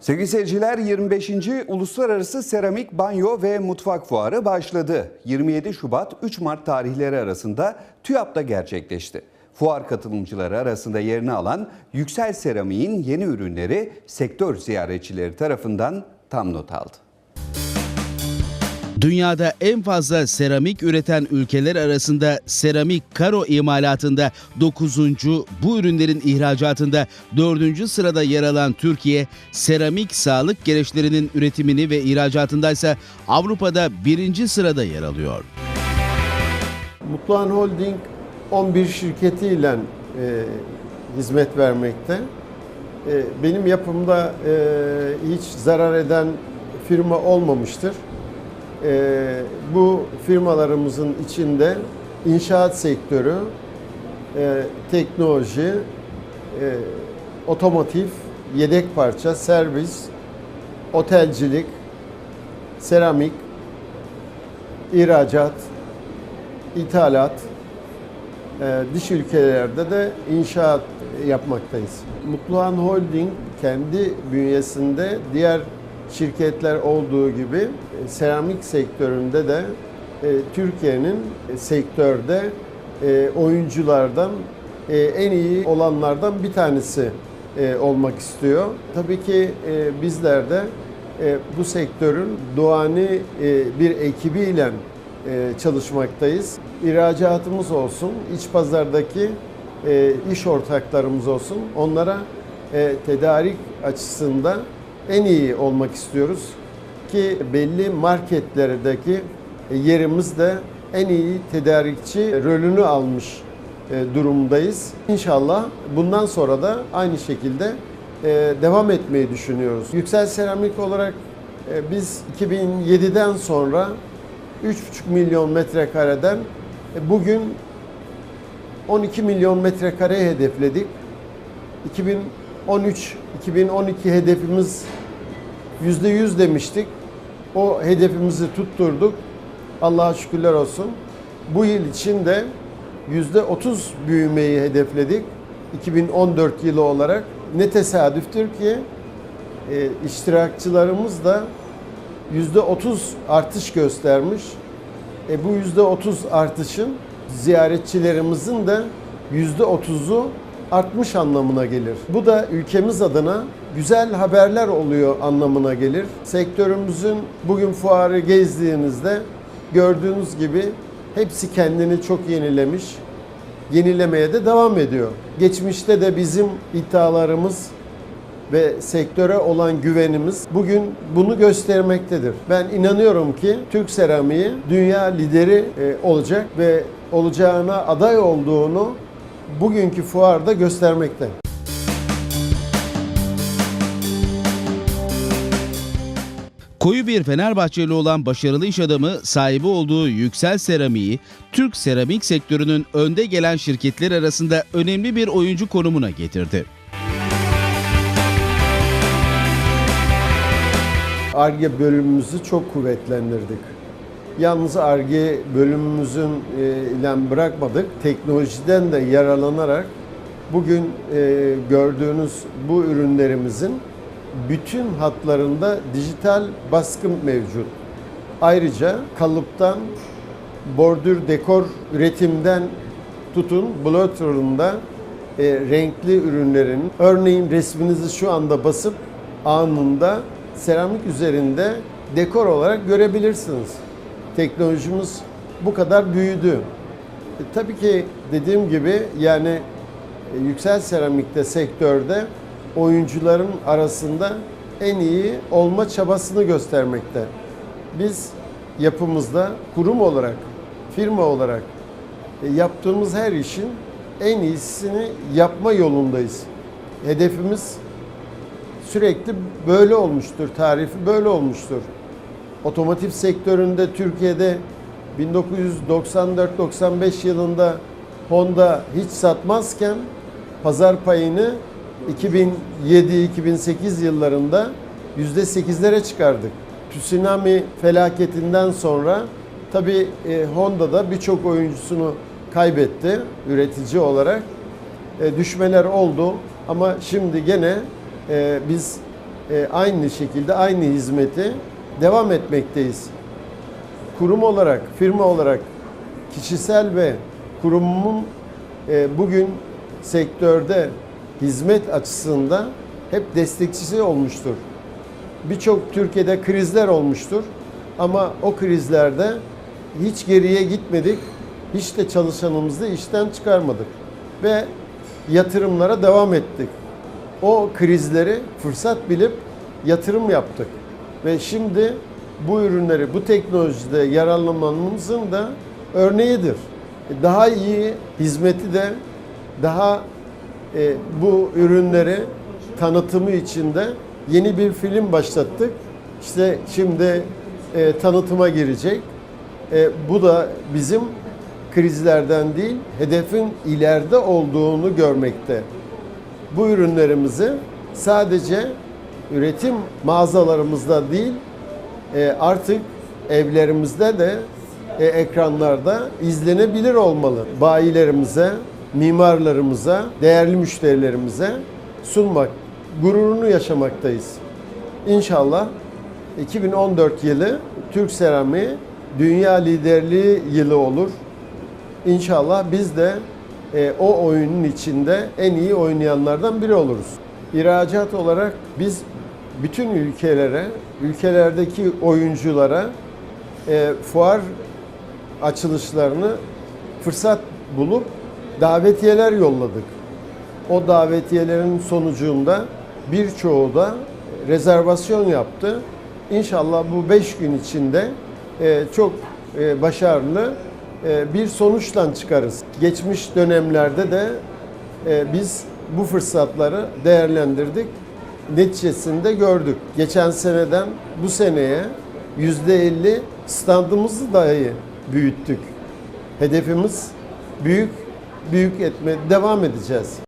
Sevgili seyirciler 25. Uluslararası Seramik Banyo ve Mutfak Fuarı başladı. 27 Şubat 3 Mart tarihleri arasında TÜYAP'ta gerçekleşti. Fuar katılımcıları arasında yerini alan Yüksel Seramik'in yeni ürünleri sektör ziyaretçileri tarafından tam not aldı. Dünyada en fazla seramik üreten ülkeler arasında seramik karo imalatında 9. bu ürünlerin ihracatında 4. sırada yer alan Türkiye, seramik sağlık gereçlerinin üretimini ve ihracatında ise Avrupa'da 1. sırada yer alıyor. Mutluhan Holding 11 şirketiyle e, hizmet vermekte. E, benim yapımda e, hiç zarar eden firma olmamıştır. E, bu firmalarımızın içinde inşaat sektörü, e, teknoloji, e, otomotiv, yedek parça, servis, otelcilik, seramik, ihracat, ithalat, e, dış ülkelerde de inşaat yapmaktayız. Mutluhan Holding kendi bünyesinde diğer şirketler olduğu gibi seramik sektöründe de e, Türkiye'nin sektörde e, oyunculardan e, en iyi olanlardan bir tanesi olmak istiyor. Tabii ki bizler de bu sektörün doğani e, bir ekibiyle çalışmaktayız. İhracatımız olsun, iç pazardaki iş ortaklarımız olsun. Onlara tedarik açısından en iyi olmak istiyoruz ki belli marketlerdeki e, yerimiz de en iyi tedarikçi rolünü almış e, durumdayız. İnşallah bundan sonra da aynı şekilde e, devam etmeyi düşünüyoruz. Yüksel Seramik olarak biz 2007'den sonra 3,5 milyon metrekareden bugün 12 milyon metrekare hedefledik. 2013-2012 hedefimiz %100 demiştik. O hedefimizi tutturduk. Allah'a şükürler olsun. Bu yıl için de %30 büyümeyi hedefledik. 2014 yılı olarak. Ne tesadüftür ki e, iştirakçılarımız da %30 artış göstermiş. E, bu %30 artışın ziyaretçilerimizin de %30'u artmış anlamına gelir. Bu da ülkemiz adına güzel haberler oluyor anlamına gelir. Sektörümüzün bugün fuarı gezdiğinizde gördüğünüz gibi hepsi kendini çok yenilemiş. Yenilemeye de devam ediyor. Geçmişte de bizim iddialarımız ve sektöre olan güvenimiz bugün bunu göstermektedir. Ben inanıyorum ki Türk seramiği dünya lideri e, olacak ve olacağına aday olduğunu bugünkü fuarda göstermekte. Koyu bir Fenerbahçeli olan başarılı iş adamı sahibi olduğu Yüksel Seramik'i Türk seramik sektörünün önde gelen şirketler arasında önemli bir oyuncu konumuna getirdi. ARGE bölümümüzü çok kuvvetlendirdik. Yalnız ARGE bölümümüzün e, ile bırakmadık. Teknolojiden de yararlanarak bugün e, gördüğünüz bu ürünlerimizin bütün hatlarında dijital baskı mevcut. Ayrıca kalıptan bordür dekor üretimden tutun blotterında e, renkli ürünlerin örneğin resminizi şu anda basıp anında seramik üzerinde dekor olarak görebilirsiniz. Teknolojimiz bu kadar büyüdü. E, tabii ki dediğim gibi yani e, yüksel seramikte sektörde oyuncuların arasında en iyi olma çabasını göstermekte. Biz yapımızda kurum olarak, firma olarak e, yaptığımız her işin en iyisini yapma yolundayız. Hedefimiz sürekli böyle olmuştur, tarifi böyle olmuştur. Otomotiv sektöründe Türkiye'de 1994-95 yılında Honda hiç satmazken pazar payını 2007-2008 yıllarında %8'lere çıkardık. Tsunami felaketinden sonra tabii e, Honda da birçok oyuncusunu kaybetti üretici olarak. E, düşmeler oldu ama şimdi gene e, biz aynı şekilde aynı hizmeti devam etmekteyiz. Kurum olarak, firma olarak kişisel ve kurumumun bugün sektörde hizmet açısından hep destekçisi olmuştur. Birçok Türkiye'de krizler olmuştur ama o krizlerde hiç geriye gitmedik, hiç de çalışanımızı işten çıkarmadık ve yatırımlara devam ettik. O krizleri fırsat bilip yatırım yaptık ve şimdi bu ürünleri, bu teknolojide yararlanmamızın da örneğidir. Daha iyi hizmeti de daha e, bu ürünleri tanıtımı için de yeni bir film başlattık. İşte şimdi e, tanıtıma girecek. E, bu da bizim krizlerden değil, hedefin ileride olduğunu görmekte. Bu ürünlerimizi sadece üretim mağazalarımızda değil, e, artık evlerimizde de e, ekranlarda izlenebilir olmalı. Bayilerimize, mimarlarımıza, değerli müşterilerimize sunmak, gururunu yaşamaktayız. İnşallah 2014 yılı Türk Seramiği dünya liderliği yılı olur. İnşallah biz de e, o oyunun içinde en iyi oynayanlardan biri oluruz. İhracat olarak biz bütün ülkelere, ülkelerdeki oyunculara e, fuar açılışlarını fırsat bulup davetiyeler yolladık. O davetiyelerin sonucunda birçoğu da rezervasyon yaptı. İnşallah bu beş gün içinde e, çok e, başarılı e, bir sonuçtan çıkarız. Geçmiş dönemlerde de biz bu fırsatları değerlendirdik. Neticesinde gördük. Geçen seneden bu seneye yüzde 50 standımızı dahi büyüttük. Hedefimiz büyük, büyük etme devam edeceğiz.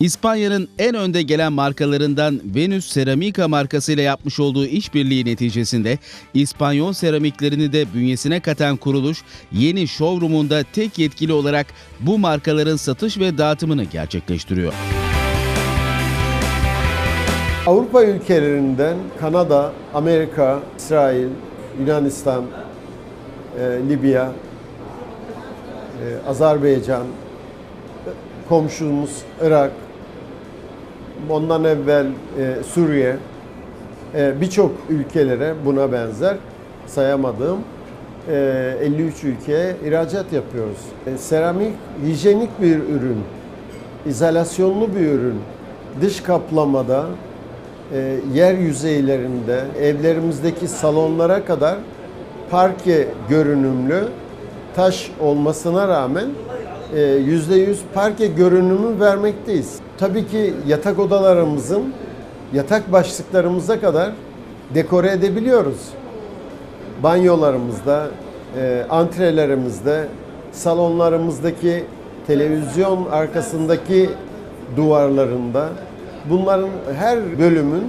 İspanya'nın en önde gelen markalarından Venus Ceramica markasıyla yapmış olduğu işbirliği neticesinde İspanyol seramiklerini de bünyesine katan kuruluş yeni showroom'unda tek yetkili olarak bu markaların satış ve dağıtımını gerçekleştiriyor. Avrupa ülkelerinden Kanada, Amerika, İsrail, Yunanistan, e, Libya, Azerbaycan, komşumuz Irak, ondan evvel e, Suriye, e, birçok ülkelere buna benzer sayamadığım e, 53 ülkeye ihracat yapıyoruz. E, seramik hijyenik bir ürün, izolasyonlu bir ürün. Dış kaplamada, e, yer yüzeylerinde, evlerimizdeki salonlara kadar parke görünümlü taş olmasına rağmen e, %100 parke görünümü vermekteyiz. Tabii ki yatak odalarımızın yatak başlıklarımıza kadar dekore edebiliyoruz. Banyolarımızda, e, antrelerimizde, salonlarımızdaki televizyon arkasındaki duvarlarında bunların her bölümün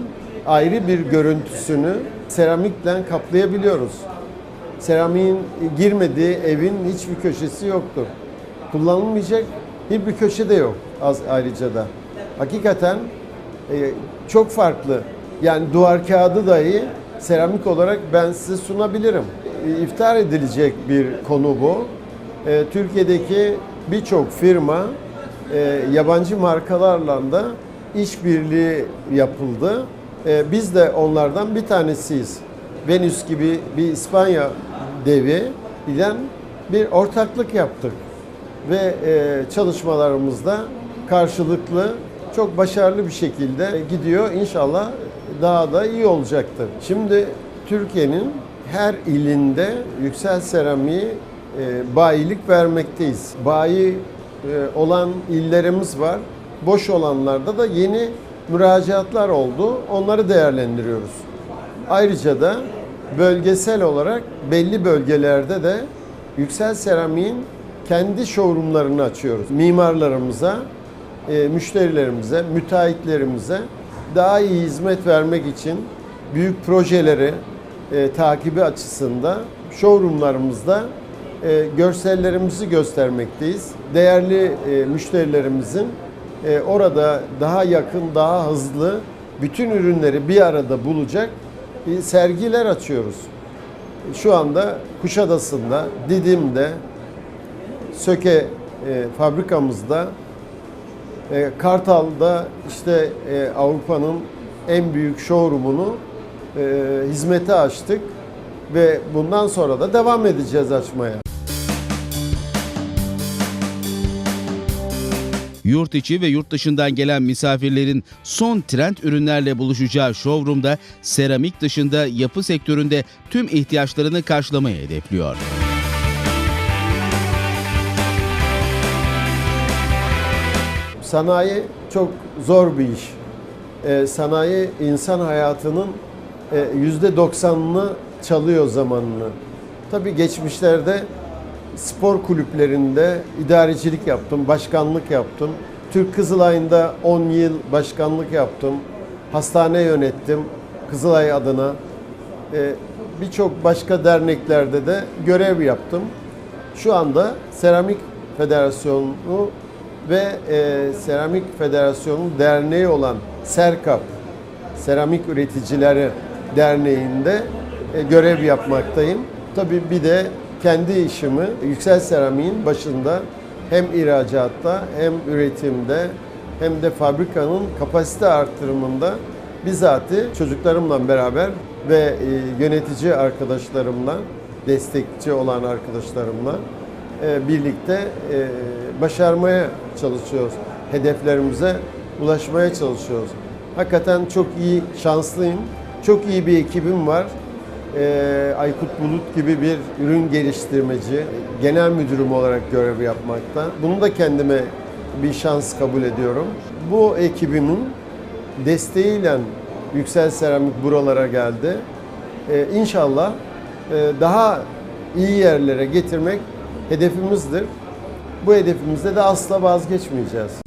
ayrı bir görüntüsünü seramikle kaplayabiliyoruz. Seramiğin girmediği evin hiçbir köşesi yoktur. Kullanılmayacak hiçbir köşe de yok az ayrıca da. Hakikaten e, çok farklı. Yani duvar kağıdı dahi seramik olarak ben size sunabilirim. E, İftar edilecek bir konu bu. E, Türkiye'deki birçok firma e, yabancı markalarla da işbirliği yapıldı. E, biz de onlardan bir tanesiyiz. Venüs gibi bir İspanya devi ile bir ortaklık yaptık ve e, çalışmalarımızda karşılıklı çok başarılı bir şekilde gidiyor. İnşallah daha da iyi olacaktır. Şimdi Türkiye'nin her ilinde yüksel seramiği e, bayilik vermekteyiz. Bayi e, olan illerimiz var. Boş olanlarda da yeni müracaatlar oldu. Onları değerlendiriyoruz. Ayrıca da bölgesel olarak belli bölgelerde de yüksel seramiğin kendi showroomlarını açıyoruz. Mimarlarımıza, e, müşterilerimize, müteahhitlerimize daha iyi hizmet vermek için büyük projeleri e, takibi açısında showroomlarımızda e, görsellerimizi göstermekteyiz. Değerli müşterilerimizin orada daha yakın, daha hızlı bütün ürünleri bir arada bulacak sergiler açıyoruz. Şu anda Kuşadası'nda, Didim'de, Söke e, fabrikamızda, e, Kartal'da işte e, Avrupa'nın en büyük showroom'unu e, hizmete açtık ve bundan sonra da devam edeceğiz açmaya. Yurt içi ve yurt dışından gelen misafirlerin son trend ürünlerle buluşacağı showroom'da seramik dışında yapı sektöründe tüm ihtiyaçlarını karşılamayı hedefliyor. Sanayi çok zor bir iş. Ee, sanayi insan hayatının e, yüzde doksanını çalıyor zamanını. Tabii geçmişlerde spor kulüplerinde idarecilik yaptım, başkanlık yaptım. Türk Kızılay'ında 10 yıl başkanlık yaptım. Hastane yönettim Kızılay adına. Ee, Birçok başka derneklerde de görev yaptım. Şu anda Seramik Federasyonu ve e, Seramik Federasyonu derneği olan SERKAP, Seramik Üreticileri Derneği'nde e, görev yapmaktayım. Tabii bir de kendi işimi Yüksel Seramik'in başında hem ihracatta hem üretimde hem de fabrikanın kapasite artırımında bizatihi çocuklarımla beraber ve e, yönetici arkadaşlarımla, destekçi olan arkadaşlarımla e, birlikte e, başarmaya çalışıyoruz. Hedeflerimize ulaşmaya çalışıyoruz. Hakikaten çok iyi, şanslıyım. Çok iyi bir ekibim var. E, Aykut Bulut gibi bir ürün geliştirmeci, genel müdürüm olarak görev yapmakta. Bunu da kendime bir şans kabul ediyorum. Bu ekibimin desteğiyle Yüksel Seramik buralara geldi. Ee, inşallah e, daha iyi yerlere getirmek hedefimizdir. Bu hedefimizde de asla vazgeçmeyeceğiz. –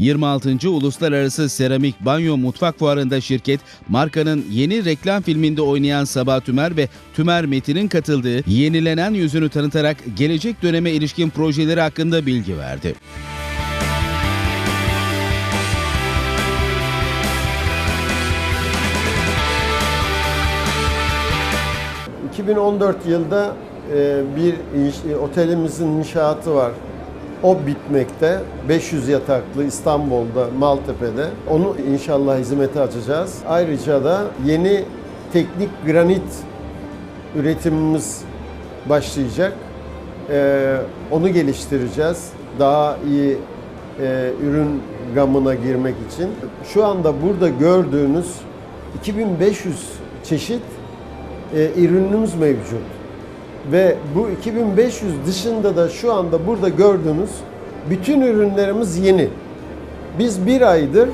26. Uluslararası Seramik Banyo Mutfak Fuarı'nda şirket, markanın yeni reklam filminde oynayan Sabah Tümer ve Tümer Metin'in katıldığı yenilenen yüzünü tanıtarak gelecek döneme ilişkin projeleri hakkında bilgi verdi. 2014 yılda e, bir inş- otelimizin inşaatı var. O bitmekte. 500 yataklı İstanbul'da, Maltepe'de. Onu inşallah hizmete açacağız. Ayrıca da yeni teknik granit üretimimiz başlayacak. E, Onu geliştireceğiz. Daha iyi e, ürün gamına girmek için. Şu anda burada gördüğünüz 2500 çeşit e, ürünümüz mevcut. Ve bu 2500 dışında da şu anda burada gördüğünüz bütün ürünlerimiz yeni. Biz bir aydır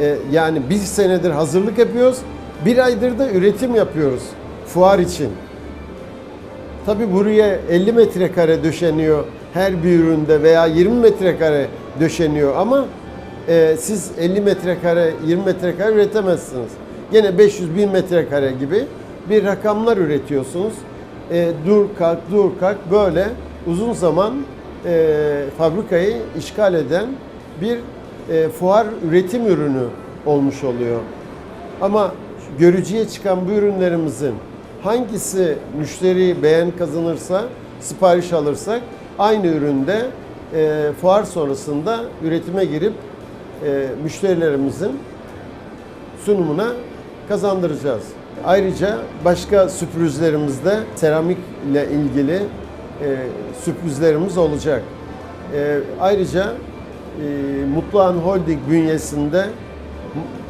e, yani bir senedir hazırlık yapıyoruz. Bir aydır da üretim yapıyoruz fuar için. Tabi buraya 50 metrekare döşeniyor her bir üründe veya 20 metrekare döşeniyor ama e, siz 50 metrekare 20 metrekare üretemezsiniz. Yine 500 bin metrekare gibi bir rakamlar üretiyorsunuz. E, dur kalk dur kalk böyle uzun zaman e, fabrikayı işgal eden bir e, fuar üretim ürünü olmuş oluyor. Ama görücüye çıkan bu ürünlerimizin hangisi müşteri beğen kazanırsa, sipariş alırsak aynı üründe e, fuar sonrasında üretime girip e, müşterilerimizin sunumuna kazandıracağız. Ayrıca başka sürprizlerimizde seramik ile ilgili e, sürprizlerimiz olacak. E, ayrıca e, Mutluhan Holding bünyesinde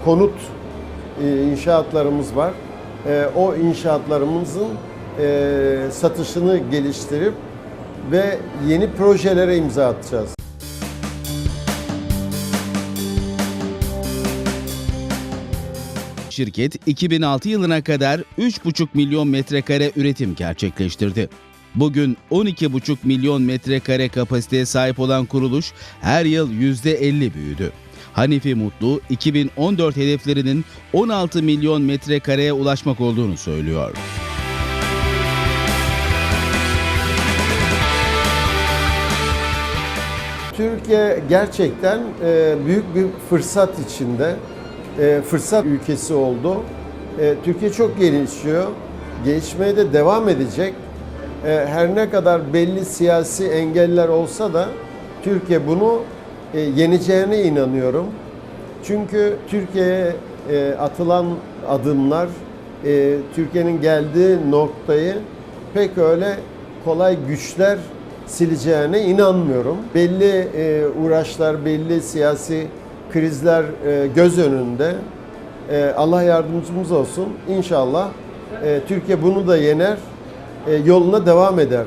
konut e, inşaatlarımız var. E, o inşaatlarımızın e, satışını geliştirip ve yeni projelere imza atacağız. şirket 2006 yılına kadar 3,5 milyon metrekare üretim gerçekleştirdi. Bugün 12,5 milyon metrekare kapasiteye sahip olan kuruluş her yıl %50 büyüdü. Hanifi Mutlu 2014 hedeflerinin 16 milyon metrekareye ulaşmak olduğunu söylüyor. Türkiye gerçekten e, büyük bir fırsat içinde e, fırsat ülkesi oldu. E, Türkiye çok gelişiyor, gelişmeye de devam edecek. E, her ne kadar belli siyasi engeller olsa da Türkiye bunu e, yeneceğine inanıyorum. Çünkü Türkiye'ye atılan adımlar, Türkiye'nin geldiği noktayı pek öyle kolay güçler sileceğine inanmıyorum. Belli uğraşlar, belli siyasi krizler e, göz önünde. E, Allah yardımcımız olsun. İnşallah e, Türkiye bunu da yener, yoluna devam eder.